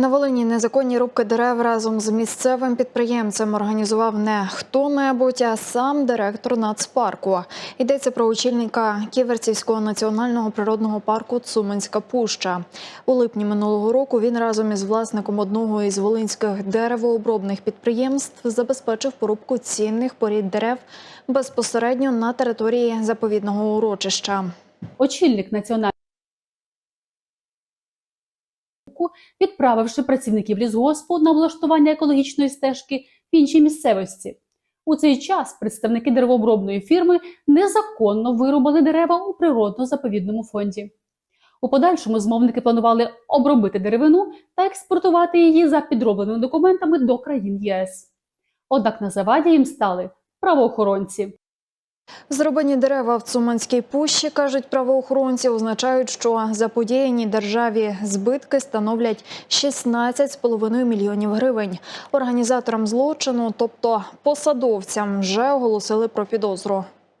На Волині незаконні рубки дерев разом з місцевим підприємцем організував не хто-небудь, а сам директор нацпарку. Йдеться про очільника Ківерцівського національного природного парку Цуманська Пуща. У липні минулого року він разом із власником одного із волинських деревообробних підприємств забезпечив порубку цінних порід дерев безпосередньо на території заповідного урочища. Очільник національного парку, відправивши працівників лісгоспу на облаштування екологічної стежки в іншій місцевості. У цей час представники деревообробної фірми незаконно вирубали дерева у природно-заповідному фонді. У подальшому змовники планували обробити деревину та експортувати її за підробленими документами до країн ЄС. Однак на заваді їм стали правоохоронці. Зроблені дерева в Цуманській пущі, кажуть правоохоронці, означають, що заподіяні державі збитки становлять 16,5 мільйонів гривень. Організаторам злочину, тобто посадовцям, вже оголосили про підозру.